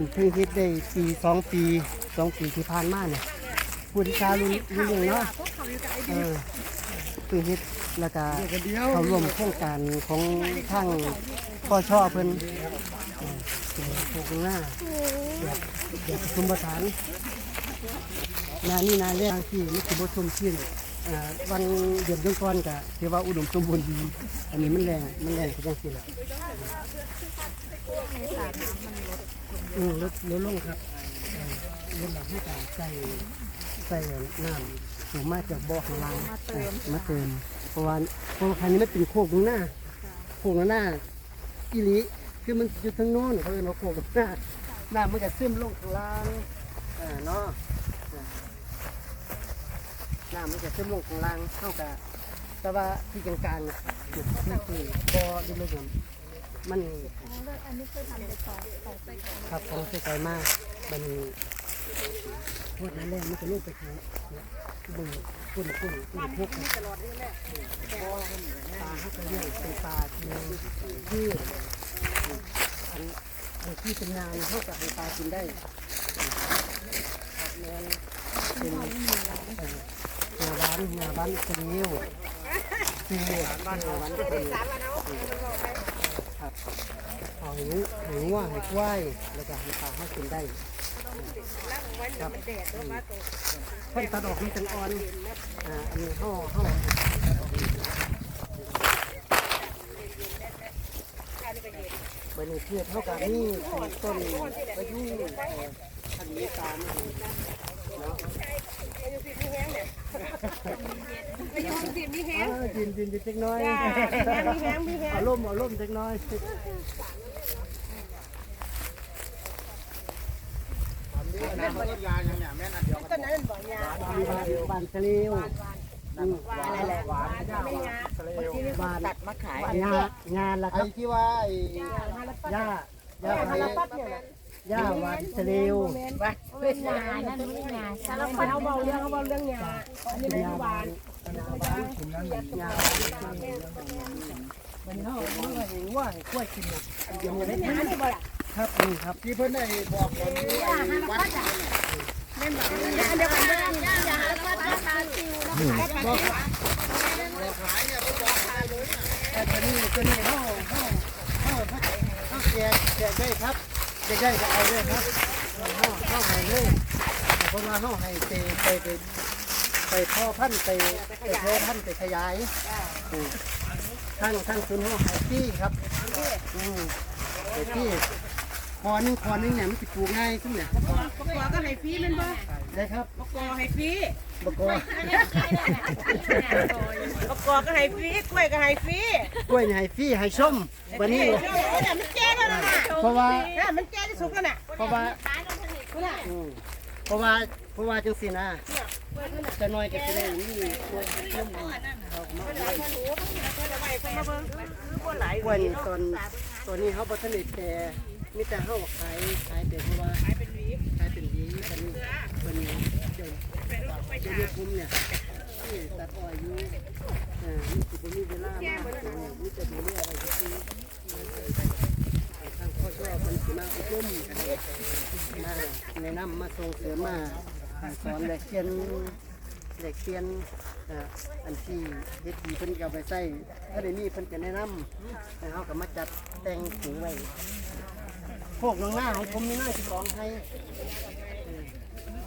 มันเพิ่งเฮ็ดได้ปีสองปีสองปีที่ผ่านมาเนี่ยผู้ที่ชารุ่นรุ่นหนึ่งเนาะเออเพิ่งเฮ็ดแล้วก็เขาร่วมโครงการของทางพ่อช่อเพิ่นเออเป็นพวกหน้าแบบแบบผสมผสานนานี่นาแรกที่มันคือบชมชื่นอ่าวันเดือนต้นก่อนก็ถือว่าอุดมสมบูรณ์ดี อันนี้มันแรง มันแรงคือจังซี่แหละ อืมลดลดลงครับเอ่อลดลงให้การใส่ใส่น้ำสูงมากจากบ่อข้างล่างเอ่อมาเติมเพราะว่าเพราะว่าคันนี้มันเป็นโคกตรงหน้าโคกงหน้าอีหลีคือมันอยู่ทางโน้นเขาเรียกว่าโคกงหน้าหน้ำมันจะซึมลงข้างล่างเออเนาะเออน้ำมันจะซึมลงข้างล่างเท่ากับแต่ว่าที่กลางๆน่ะจุดนี่คือบ่อดินลม มันครับของเสียใจมากมันพวดนั้นแรกมันจะลูกไปทางเนี่ยบึงปุ่นปุ่นปุ่นพวกตลอดนี่แหละปลาเขาจะเลี้ยงเป็นปลาที่ที่อันอันที่เป็นงานเขาจะให้ปลากินได้แมนเป็นเอ่องาบ้านงาบ้านเป็นนิ้วคือบ้านงาบ้านเป็น ครับเอาหนูหนูว่าให้วายแล้วก็ให้ปลาให้กินได้ครับเพิ่นตัดออกมันจังอ่อนอ่าอันนี้ห่อห่อบันนี้เพื่อเท่ากับนี่เป็นต้นประยุงเอ่อพันธุ์เมตานี่เนาะ อายุสิบมีแฮอ่างดินดินดินเล็กน้อยจ้ามีแฮงมีแฮงเอาร่มเอาร่มเล็กน้อยต้นนั้นบ่ยาบานบานทะเลวอืมอะไรแหละหวานไม่ยาบานตัดมาขายงานงานละคไอ้รับที่ว่าไอ้หญ้าหญ้าฮาไผ่ลาปัดเนี่ยนะหญ้าหวานทะเลวว่า เป็นยานั่นไม่ยาสารพัดเขาเบาเรื่องเขาเบาเรื่องยาอันนี้เป็นหวานหญ้ามันเฮามันก็เห็นว่าให้วยกินน่ะเดี๋ยวมันได้ยานี่บ่ล่ะครับนี่ครับที่เพิ่อนได้บอกตอนนี้ไอ้วัดแม่นบ่ยาเดียวกันเด้อยาฮาลาปัดตาติวแล้วก็บอกขายเนี่ยเพิ่นบอกขายเลยแต่ตอนนี้ตัวนี้เฮาเฮาเฮาเฮาเฮาแจกแจกได้ครับแจกได้ก็เอาเลยครับ เฮาเฮาให้เลยเพราะว่าเฮาให้ไปไปไปไปพ่อพันธุ์ไปไปแพร่พันธุ์ไปขยายอืมทั้งทั้งศูนย์เฮาให้ที่ครับอืมให้ที่คอหนึงคอหนึงเนี่ยมันสิปลูกง่ายขึ้นเนี่ยปกอก็ให้ฟรีแม่นบ่ได้ครับปกอให้ฟรีบกอปกอก็ให้ฟรีกล้วยก็ให้ฟรีกล้วยนี่ให้ฟรีให้ส้มวันนี้เดี๋ยวมันแก่แล้วนะเพราะว่ามันแก่ที่สุดแล้วน่ะเพราะว่า อืมเพราะว่าเพราะว่าจังสินะจะน้อยก็สิได้นี่กล้วยส้กวนตอนตอนนี้เขาบ่ทันได้แต่มีแต่เฮาขายขายแต่เพราะว่าขายเป็นวีขายเป็นวีตอนนี้เพิ่นเดี๋ยวเดี๋ยวเรียกคุ้มเนี่ยที่ตัดอ้อยอยู่อ่านี่สิบ่มีเวลามากมีแต่ดูแลอะไรซื่อทางพ่อช่วยเพิ่นสิมา อบรมมาแนะนำมาส่งเสริมมาสอนแลกเปลี่ยนแลกเปลี่ยนอันที่เฮ็ดดีเพิ่นก็เอาไปใช้ถ้าได้มีเพิ่นก็แนะนำแล้วเฮาก็มาจัดแต่งถุงไว้โคกน้องหน้าของผมมีหน้าที่สองให้อืม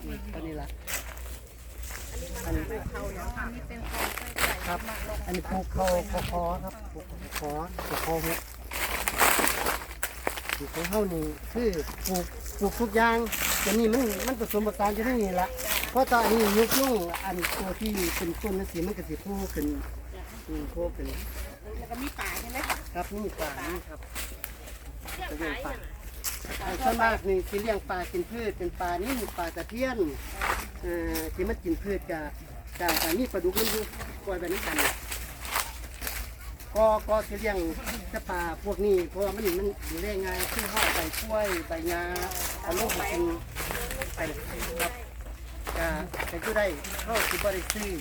นี่อันนี้ล่ะอันนี้ครับ อันนี้ปลูกเขาคอครับปลูกคอปลูกคอหุบ ปลูกของเฮานี่คือปลูกปลูกทุกอย่างแต่นี่มันมันผสมผสานอยู่ในนี่ละเพราะตอนนี้ยุคยุ่งอันตัวที่เป็นต้นนั่นสิมันก็สิพูขึ้นอืมโพขึ้นแล้วก็มีป่าใช่ไหมครับนี่ป่านี่ครับจะเลี้ยงปลาอันส่วนมากนี่สิเลี้ยงปลากินพืชเป็นปลานี่ปลาตะเพียนเอ่อที่มันกินพืชกับกับกับนี่ปลาดุกมันอยู่ปล่อยไปนี่กัน ก็ก็สิเลี้ยงจะปลาพวกนี้เพราะว่ามันมันดูแลง่ายคือห่อใบกล้วยใบงาเอาลงไปกินไปครับก็ไปก็ได้เข้าสิบริซื้อ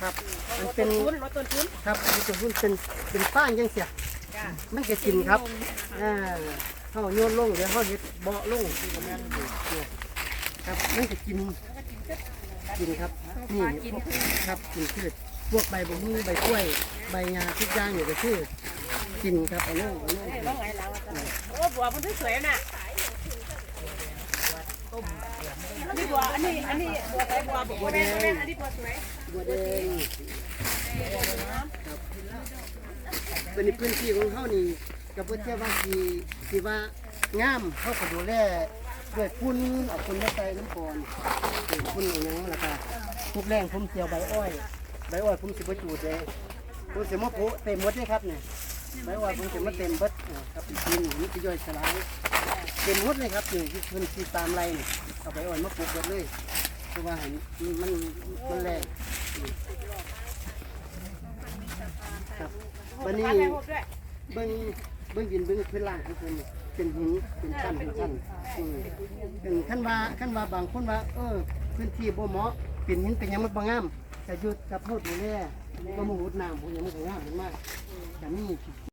ครับมันเป็นต้นทุนครับมันจะหุ้นเป็นเป็นป้างยังเสียมันก็กินครับอ่าเขาโยนลงเดี๋ยวเขาเห็ดเบาะลงเนี่ยครับมันจะกินกินครับนี่ครับกินพืช พวกใบบุ้งใบกล้วย ใบงาทุกอย่างเนี่ยก็คือกินครับเอาลงเอาลงโอ้บัวมันสวยน่ะนี่บัวอันนี้อันนี้บัวอะไรบัวบัวแดงอันนี้บัวสวยบัวแดงครับเป็นพื้นที่ของเขานี่กับเพื่อนเจ้าว่าสีสีว่างามเขาก็ดูแลด้วยพุ่นเอาพุ่นมาใส่น้ำก่อนพุ่นอย่างนั้นแล้วก็ทุกแรงผมเจียวใบอ้อย ใบอ้อยผมสิบจูดเลยผมสิมาโปะเต็มหมดเลยครับเนี่ยใบอ้อยผมสิมาเต็มเบิดครับกินนี่จะย่อยสลายเต็มหมดเลยครับนี่คือเพิ่นที่ตามไรนี่เอาใบอ้อยมาปลูกหมดเลยเพราะว่าให้มันมันแรงครับวันนี้เบิ้งเบิ้งยินเบิ้งพื้นล่างของเพิ่นเป็นหินเป็นชั้นเป็นชั้นอืมเป็นขั้นว่าขั้นว่าบางคนว่า เออ พื้นที่บ่เหมาะเป็นหินเป็นยังมันบ่งาม แต่อยู่กับพูดนี่แหละบ่มาหุดน้ำผมยังไมันก็งามมากแต่นี่